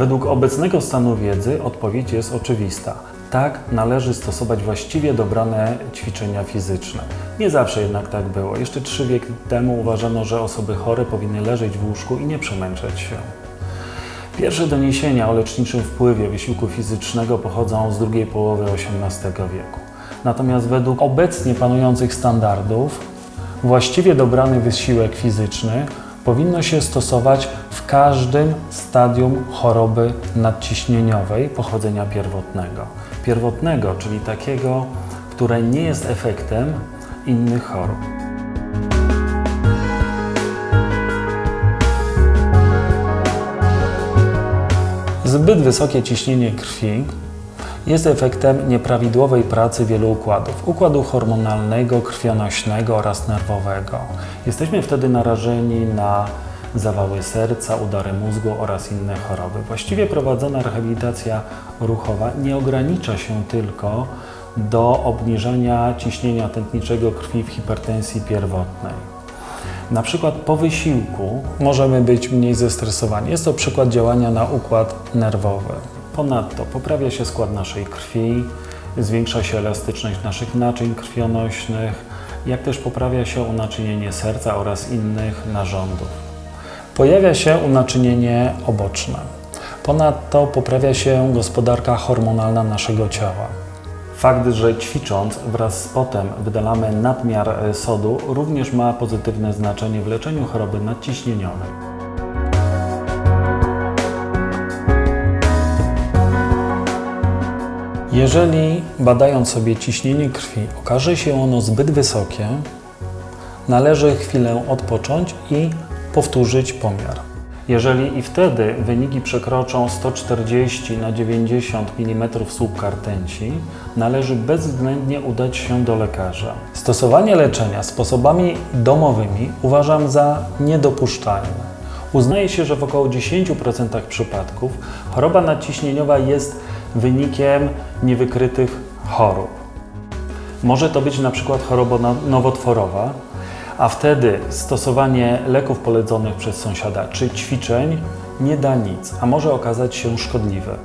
Według obecnego stanu wiedzy odpowiedź jest oczywista. Tak, należy stosować właściwie dobrane ćwiczenia fizyczne. Nie zawsze jednak tak było. Jeszcze trzy wieki temu uważano, że osoby chore powinny leżeć w łóżku i nie przemęczać się. Pierwsze doniesienia o leczniczym wpływie wysiłku fizycznego pochodzą z drugiej połowy XVIII wieku. Natomiast według obecnie panujących standardów, właściwie dobrany wysiłek fizyczny powinno się stosować w każdym stadium choroby nadciśnieniowej pochodzenia pierwotnego. Pierwotnego, czyli takiego, które nie jest efektem innych chorób. Zbyt wysokie ciśnienie krwi jest efektem nieprawidłowej pracy wielu układów układu hormonalnego, krwionośnego oraz nerwowego. Jesteśmy wtedy narażeni na zawały serca, udary mózgu oraz inne choroby. Właściwie prowadzona rehabilitacja ruchowa nie ogranicza się tylko do obniżenia ciśnienia tętniczego krwi w hipertensji pierwotnej. Na przykład po wysiłku możemy być mniej zestresowani. Jest to przykład działania na układ nerwowy. Ponadto poprawia się skład naszej krwi, zwiększa się elastyczność naszych naczyń krwionośnych, jak też poprawia się unaczynienie serca oraz innych narządów. Pojawia się unaczynienie oboczne. Ponadto poprawia się gospodarka hormonalna naszego ciała. Fakt, że ćwicząc wraz z potem wydalamy nadmiar sodu, również ma pozytywne znaczenie w leczeniu choroby nadciśnieniowej. Jeżeli badając sobie ciśnienie krwi okaże się ono zbyt wysokie, należy chwilę odpocząć i powtórzyć pomiar. Jeżeli i wtedy wyniki przekroczą 140 na 90 mm słupka rtęci, należy bezwzględnie udać się do lekarza. Stosowanie leczenia sposobami domowymi uważam za niedopuszczalne. Uznaje się, że w około 10% przypadków choroba nadciśnieniowa jest wynikiem niewykrytych chorób. Może to być na przykład choroba no- nowotworowa, a wtedy stosowanie leków poleconych przez sąsiada czy ćwiczeń nie da nic, a może okazać się szkodliwe.